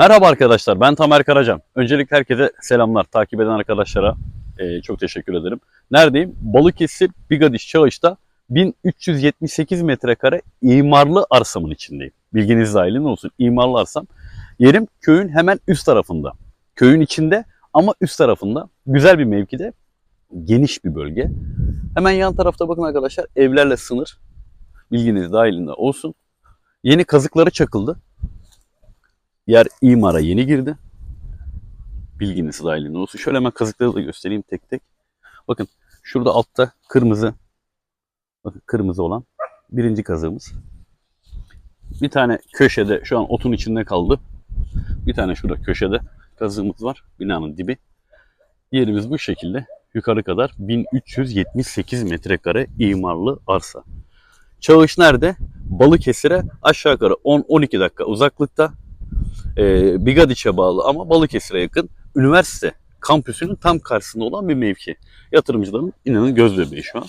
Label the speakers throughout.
Speaker 1: Merhaba arkadaşlar, ben Tamer Karacan. Öncelikle herkese selamlar. Takip eden arkadaşlara e, çok teşekkür ederim. Neredeyim? Balıkesir Bigadiş Çağış'ta 1378 metrekare imarlı arsamın içindeyim. Bilginiz dahilinde olsun. İmarlı arsam. Yerim köyün hemen üst tarafında. Köyün içinde ama üst tarafında. Güzel bir mevkide. Geniş bir bölge. Hemen yan tarafta bakın arkadaşlar evlerle sınır. Bilginiz dahilinde olsun. Yeni kazıkları çakıldı. Yer imara yeni girdi. Bilginiz dahilinde olsun. Şöyle hemen kazıkları da göstereyim tek tek. Bakın şurada altta kırmızı bakın kırmızı olan birinci kazığımız. Bir tane köşede şu an otun içinde kaldı. Bir tane şurada köşede kazığımız var. Binanın dibi. Yerimiz bu şekilde. Yukarı kadar 1378 metrekare imarlı arsa. Çağış nerede? Balıkesir'e aşağı yukarı 10-12 dakika uzaklıkta e, Bigadiç'e bağlı ama Balıkesir'e yakın üniversite kampüsünün tam karşısında olan bir mevki. Yatırımcıların inanın göz bebeği şu an.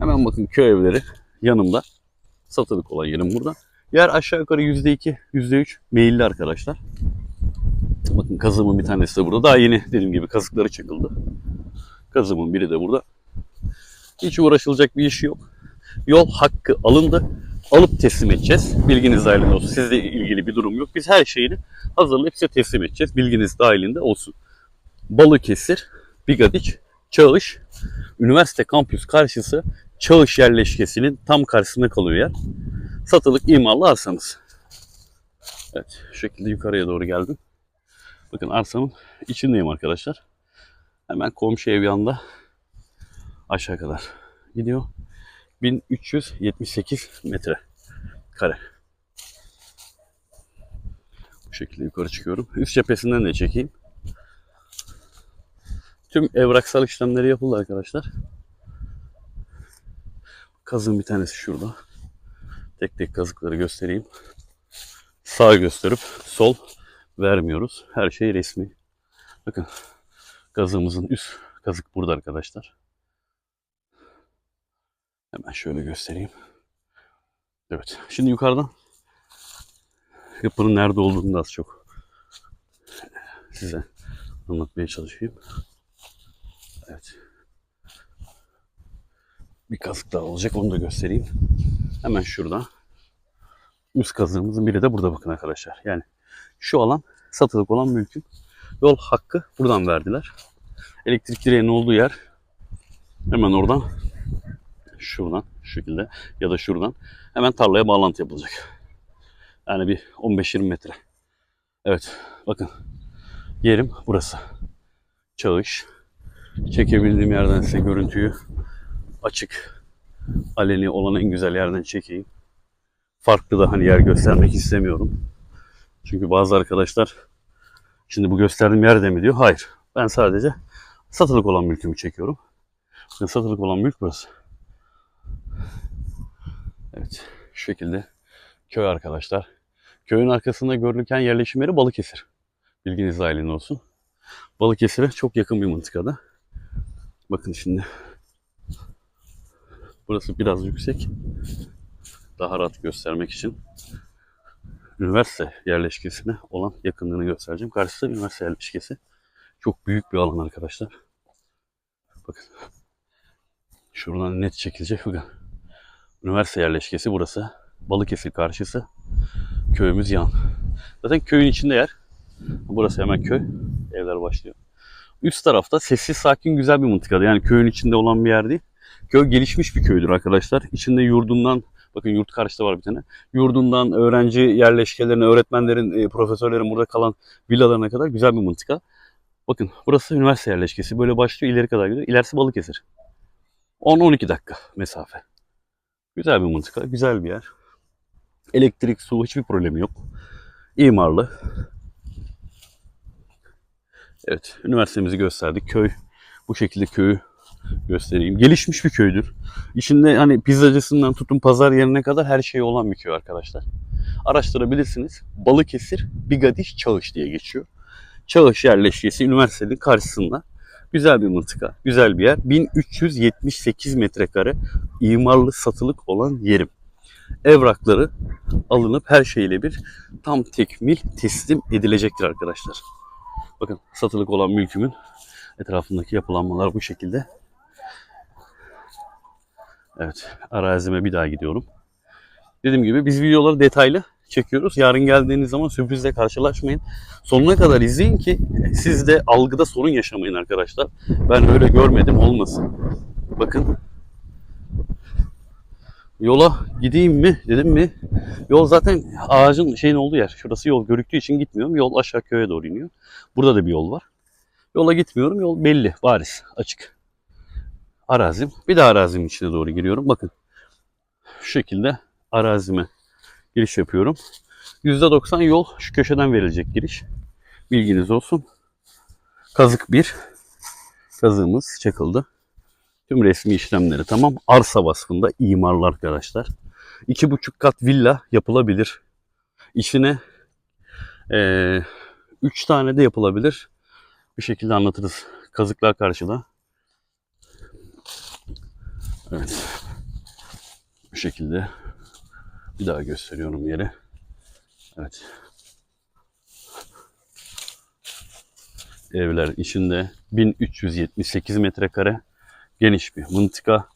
Speaker 1: Hemen bakın köy evleri yanımda. Satılık olan yerim burada. Yer aşağı yukarı %2, %3 meyilli arkadaşlar. Bakın kazığımın bir tanesi de burada. Daha yeni dediğim gibi kazıkları çakıldı. Kazığımın biri de burada. Hiç uğraşılacak bir iş yok. Yol hakkı alındı alıp teslim edeceğiz. Bilginiz dahilinde olsun. Sizle ilgili bir durum yok. Biz her şeyini hazırlayıp size teslim edeceğiz. Bilginiz dahilinde olsun. Balıkesir, Bigadiç, Çağış, üniversite kampüs karşısı Çağış yerleşkesinin tam karşısında kalıyor yer. Satılık imarlı arsamız. Evet, şu şekilde yukarıya doğru geldim. Bakın arsamın içindeyim arkadaşlar. Hemen komşu ev yanında aşağı kadar gidiyor. 1378 metre kare. Bu şekilde yukarı çıkıyorum. Üst cephesinden de çekeyim. Tüm evraksal işlemleri yapıldı arkadaşlar. Kazın bir tanesi şurada. Tek tek kazıkları göstereyim. Sağ gösterip sol vermiyoruz. Her şey resmi. Bakın kazığımızın üst kazık burada arkadaşlar. Hemen şöyle göstereyim. Evet. Şimdi yukarıdan yapının nerede olduğunu da az çok size anlatmaya çalışayım. Evet. Bir kazık daha olacak. Onu da göstereyim. Hemen şurada. Üst kazığımızın biri de burada bakın arkadaşlar. Yani şu alan satılık olan mülkün yol hakkı buradan verdiler. Elektrik direğinin olduğu yer hemen oradan şuradan şu şekilde ya da şuradan hemen tarlaya bağlantı yapılacak. Yani bir 15-20 metre. Evet bakın yerim burası. Çağış. Çekebildiğim yerden size görüntüyü açık aleni olan en güzel yerden çekeyim. Farklı da hani yer göstermek istemiyorum. Çünkü bazı arkadaşlar şimdi bu gösterdiğim yerde mi diyor. Hayır. Ben sadece satılık olan mülkümü çekiyorum. Satılık olan mülk burası. Evet, şu şekilde köy arkadaşlar. Köyün arkasında görülürken yerleşim yeri Balıkesir. Bilginiz dahilinde olsun. Balıkesir'e çok yakın bir mıntıkada. Bakın şimdi. Burası biraz yüksek. Daha rahat göstermek için üniversite yerleşkesine olan yakınlığını göstereceğim. Karşısı üniversite yerleşkesi. Çok büyük bir alan arkadaşlar. Bakın. Şuradan net çekilecek. Bakın. Üniversite yerleşkesi burası. Balıkesir karşısı. Köyümüz yan. Zaten köyün içinde yer. Burası hemen köy. Evler başlıyor. Üst tarafta sessiz sakin güzel bir mıntıkada. Yani köyün içinde olan bir yer değil. Köy gelişmiş bir köydür arkadaşlar. İçinde yurdundan bakın yurt karşıda var bir tane. Yurdundan öğrenci yerleşkelerine, öğretmenlerin, e, profesörlerin burada kalan villalarına kadar güzel bir mıntıka. Bakın burası üniversite yerleşkesi. Böyle başlıyor ileri kadar gidiyor. İlerisi Balıkesir. 10-12 dakika mesafe. Güzel bir mıntıka, güzel bir yer. Elektrik, su hiçbir problemi yok. İmarlı. Evet, üniversitemizi gösterdik. Köy, bu şekilde köyü göstereyim. Gelişmiş bir köydür. İçinde hani pizzacısından tutun pazar yerine kadar her şey olan bir köy arkadaşlar. Araştırabilirsiniz. Balıkesir, Bigadiş, Çağış diye geçiyor. Çağış yerleşkesi üniversitenin karşısında. Güzel bir mıntıka, güzel bir yer. 1378 metrekare imarlı satılık olan yerim. evrakları alınıp her şeyle bir tam tekmil teslim edilecektir arkadaşlar. Bakın satılık olan mülkümün etrafındaki yapılanmalar bu şekilde. Evet, arazime bir daha gidiyorum. Dediğim gibi biz videoları detaylı çekiyoruz. Yarın geldiğiniz zaman sürprizle karşılaşmayın. Sonuna kadar izleyin ki siz de algıda sorun yaşamayın arkadaşlar. Ben öyle görmedim olmasın. Bakın. Yola gideyim mi dedim mi? Yol zaten ağacın şeyin olduğu yer. Şurası yol görüktüğü için gitmiyorum. Yol aşağı köye doğru iniyor. Burada da bir yol var. Yola gitmiyorum. Yol belli, bariz, açık. Arazim. Bir de arazinin içine doğru giriyorum. Bakın. Şu şekilde arazime giriş yapıyorum. %90 yol şu köşeden verilecek giriş. Bilginiz olsun. Kazık 1. Kazığımız çakıldı. Tüm resmi işlemleri tamam. Arsa vasfında imarlı arkadaşlar. 2,5 kat villa yapılabilir. İçine 3 tane de yapılabilir. Bir şekilde anlatırız. Kazıklar karşıda. Evet. Bu şekilde bir daha gösteriyorum yeri. Evet. Evler içinde 1378 metrekare geniş bir mıntıka.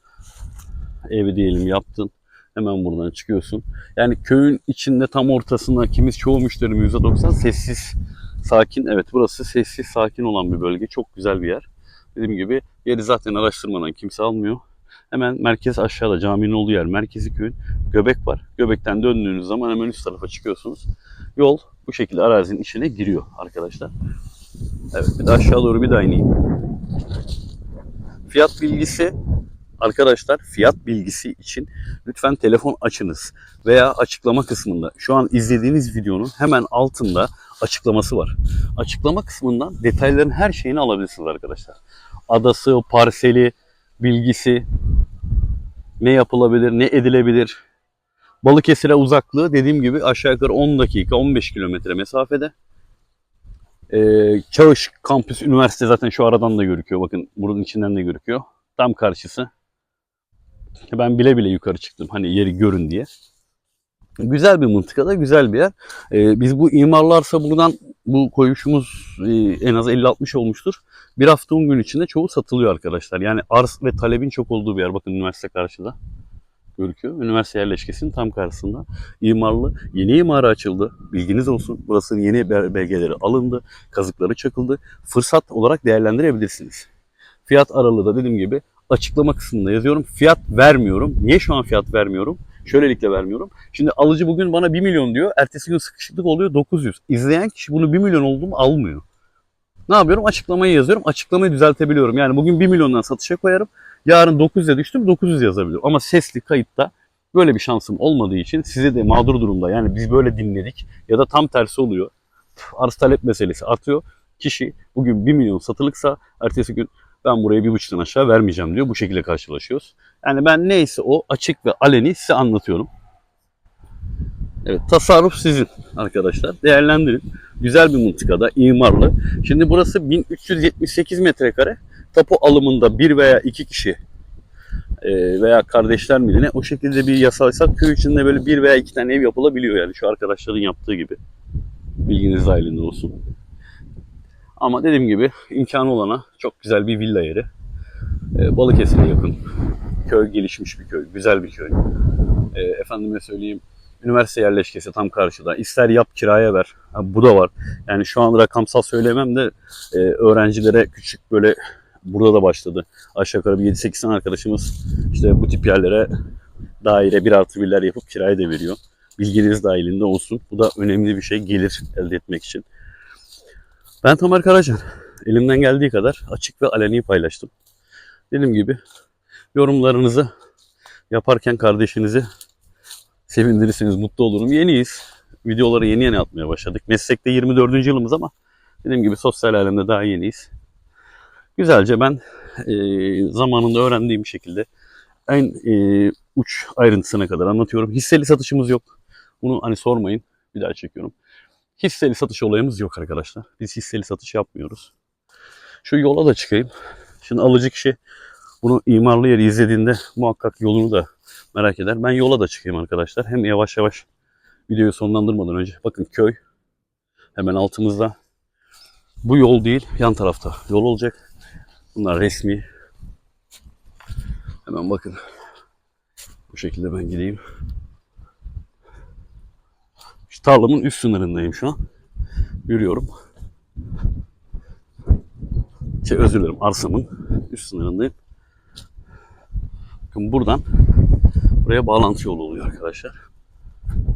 Speaker 1: Evi diyelim yaptın. Hemen buradan çıkıyorsun. Yani köyün içinde tam ortasında kimiz çoğu müşterim %90 sessiz sakin. Evet burası sessiz sakin olan bir bölge. Çok güzel bir yer. Dediğim gibi yeri zaten araştırmadan kimse almıyor. Hemen merkez aşağıda caminin olduğu yer. Merkezi köyün göbek var. Göbekten döndüğünüz zaman hemen üst tarafa çıkıyorsunuz. Yol bu şekilde arazinin içine giriyor arkadaşlar. Evet bir de aşağı doğru bir daha ineyim. Fiyat bilgisi arkadaşlar fiyat bilgisi için lütfen telefon açınız veya açıklama kısmında şu an izlediğiniz videonun hemen altında açıklaması var. Açıklama kısmından detayların her şeyini alabilirsiniz arkadaşlar. Adası, parseli, bilgisi, ne yapılabilir, ne edilebilir. Balıkesir'e uzaklığı dediğim gibi aşağı yukarı 10 dakika, 15 kilometre mesafede. Ee, Çağış Kampüs Üniversite zaten şu aradan da görüküyor. Bakın bunun içinden de görüküyor. Tam karşısı. Ben bile bile yukarı çıktım. Hani yeri görün diye. Güzel bir mıntıkada, güzel bir yer. Ee, biz bu imarlarsa buradan bu koyuşumuz e, en az 50-60 olmuştur. Bir hafta 10 gün içinde çoğu satılıyor arkadaşlar. Yani arz ve talebin çok olduğu bir yer. Bakın üniversite karşıda görüküyor. Üniversite yerleşkesinin tam karşısında imarlı yeni imara açıldı. Bilginiz olsun. Burasının yeni belgeleri alındı. Kazıkları çakıldı. Fırsat olarak değerlendirebilirsiniz. Fiyat aralığı da dediğim gibi açıklama kısmında yazıyorum. Fiyat vermiyorum. Niye şu an fiyat vermiyorum? Şöylelikle vermiyorum. Şimdi alıcı bugün bana 1 milyon diyor. Ertesi gün sıkışıklık oluyor 900. İzleyen kişi bunu 1 milyon olduğumu almıyor. Ne yapıyorum? Açıklamayı yazıyorum. Açıklamayı düzeltebiliyorum. Yani bugün 1 milyondan satışa koyarım. Yarın 900'e düştüm 900 yazabiliyorum. Ama sesli kayıtta böyle bir şansım olmadığı için size de mağdur durumda. Yani biz böyle dinledik ya da tam tersi oluyor. Arz talep meselesi artıyor. Kişi bugün 1 milyon satılıksa ertesi gün ben buraya bir buçuktan aşağı vermeyeceğim diyor. Bu şekilde karşılaşıyoruz. Yani ben neyse o açık ve aleni size anlatıyorum. Evet tasarruf sizin arkadaşlar. Değerlendirin. Güzel bir mıntıkada, imarlı. Şimdi burası 1378 metrekare. Tapu alımında bir veya iki kişi e, veya kardeşler mi ne o şekilde bir yasalsak köy içinde böyle bir veya iki tane ev yapılabiliyor yani şu arkadaşların yaptığı gibi. Bilginiz dahilinde olsun. Ama dediğim gibi imkanı olana çok güzel bir villa yeri. E, Balıkesir'e yakın. Köy gelişmiş bir köy. Güzel bir köy. E, efendime söyleyeyim üniversite yerleşkesi tam karşıda. İster yap kiraya ver. Ha, bu da var. Yani şu an rakamsal söylemem de e, öğrencilere küçük böyle burada da başladı. Aşağı yukarı bir 7-8 tane arkadaşımız işte bu tip yerlere daire bir artı birler yapıp kiraya da veriyor. Bilginiz dahilinde olsun. Bu da önemli bir şey gelir elde etmek için. Ben Tamer Karacan. Elimden geldiği kadar açık ve aleni paylaştım. Dediğim gibi yorumlarınızı yaparken kardeşinizi sevindirirseniz mutlu olurum. Yeniyiz. Videoları yeni yeni atmaya başladık. Meslekte 24. yılımız ama dediğim gibi sosyal alemde daha yeniyiz. Güzelce ben e, zamanında öğrendiğim şekilde en e, uç ayrıntısına kadar anlatıyorum. Hisseli satışımız yok. Bunu hani sormayın. Bir daha çekiyorum. Hisseli satış olayımız yok arkadaşlar. Biz hisseli satış yapmıyoruz. Şu yola da çıkayım. Şimdi alıcı kişi bunu imarlı yeri izlediğinde muhakkak yolunu da merak eder. Ben yola da çıkayım arkadaşlar. Hem yavaş yavaş videoyu sonlandırmadan önce. Bakın köy hemen altımızda. Bu yol değil, yan tarafta yol olacak. Bunlar resmi. Hemen bakın. Bu şekilde ben gideyim. Şu tarlamın üst sınırındayım şu an. Yürüyorum. Şey özür dilerim arsamın üst sınırındayım. Bakın buradan buraya bağlantı yolu oluyor arkadaşlar.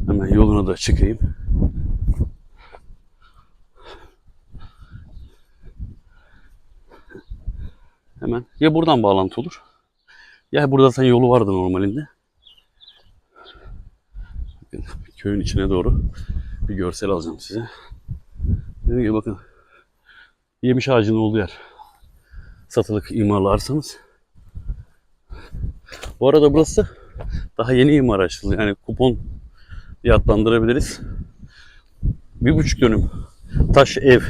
Speaker 1: Hemen yoluna da çıkayım. Hemen ya buradan bağlantı olur ya burada zaten yolu vardı normalinde. Köyün içine doğru bir görsel alacağım size. Dediğim gibi bakın yemiş ağacının olduğu yer. Satılık imarlı arsamız. Bu arada burası daha yeni imar açıldı. Yani kupon diye adlandırabiliriz. Bir buçuk dönüm taş ev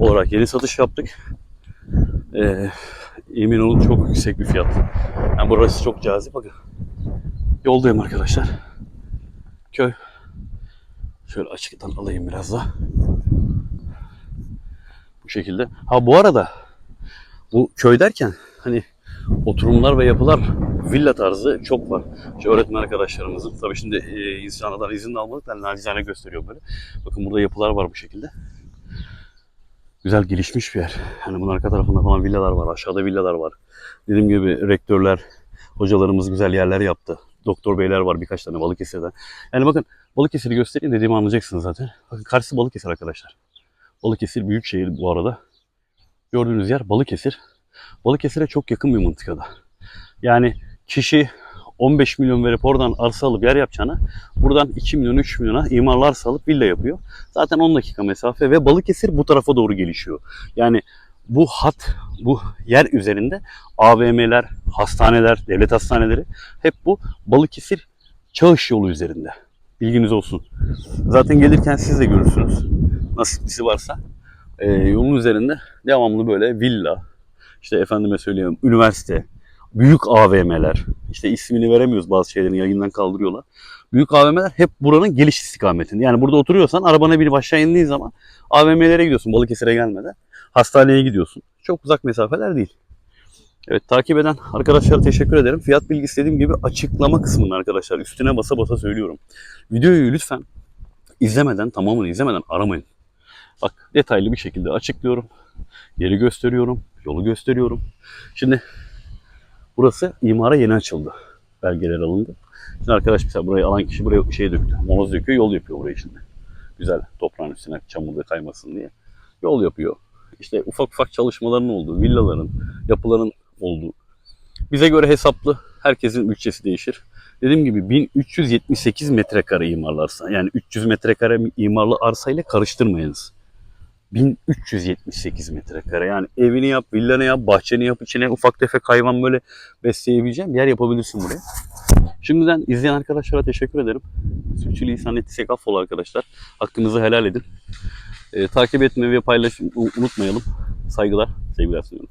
Speaker 1: olarak yeni satış yaptık. Ee, emin olun çok yüksek bir fiyat. Yani burası çok cazip. Bakın yoldayım arkadaşlar. Köy. Şöyle açıktan alayım biraz da. Bu şekilde. Ha bu arada bu köy derken hani oturumlar ve yapılar villa tarzı çok var. İşte öğretmen arkadaşlarımızın. Tabii şimdi e, insanlardan izin almadık. Ben nacizane gösteriyorum böyle. Bakın burada yapılar var bu şekilde. Güzel gelişmiş bir yer. Yani bunun arka tarafında falan villalar var. Aşağıda villalar var. Dediğim gibi rektörler, hocalarımız güzel yerler yaptı. Doktor beyler var birkaç tane Balıkesir'den. Yani bakın Balıkesir'i göstereyim dediğimi anlayacaksınız zaten. Bakın karşısı Balıkesir arkadaşlar. Balıkesir büyük şehir bu arada. Gördüğünüz yer Balıkesir. Balıkesir'e çok yakın bir mıntıkada. Yani kişi 15 milyon verip oradan arsa alıp yer yapacağına buradan 2 milyon 3 milyona imarlı arsa alıp villa yapıyor. Zaten 10 dakika mesafe ve Balıkesir bu tarafa doğru gelişiyor. Yani bu hat, bu yer üzerinde AVM'ler, hastaneler, devlet hastaneleri hep bu Balıkesir Çağış yolu üzerinde. Bilginiz olsun. Zaten gelirken siz de görürsünüz. Nasiplisi varsa. Ee, yolun üzerinde devamlı böyle villa, işte efendime söyleyeyim üniversite, büyük AVM'ler, işte ismini veremiyoruz bazı şeylerin yayından kaldırıyorlar. Büyük AVM'ler hep buranın geliş istikametinde. Yani burada oturuyorsan arabana bir aşağı indiğin zaman AVM'lere gidiyorsun Balıkesir'e gelmeden. Hastaneye gidiyorsun. Çok uzak mesafeler değil. Evet takip eden arkadaşlara teşekkür ederim. Fiyat bilgisi dediğim gibi açıklama kısmında arkadaşlar. Üstüne basa basa söylüyorum. Videoyu lütfen izlemeden, tamamını izlemeden aramayın. Bak detaylı bir şekilde açıklıyorum. Yeri gösteriyorum. Yolu gösteriyorum. Şimdi burası imara yeni açıldı. Belgeler alındı. Şimdi arkadaş mesela burayı alan kişi buraya şey döktü. Monoz döküyor, yol yapıyor burayı şimdi. Güzel toprağın üstüne çamurda kaymasın diye. Yol yapıyor. İşte ufak ufak çalışmaların olduğu, villaların, yapıların olduğu. Bize göre hesaplı. Herkesin bütçesi değişir. Dediğim gibi 1378 metrekare imarlı arsa. Yani 300 metrekare imarlı arsa ile karıştırmayınız. 1378 metrekare. Yani evini yap, villanı yap, bahçeni yap, içine ufak tefek hayvan böyle besleyebileceğim yer yapabilirsin buraya. Şimdiden izleyen arkadaşlara teşekkür ederim. Sürçülisan ettiysek affola arkadaşlar. Hakkınızı helal edin. Ee, takip etmeyi ve paylaşmayı unutmayalım. Saygılar, sevgiler sunuyorum.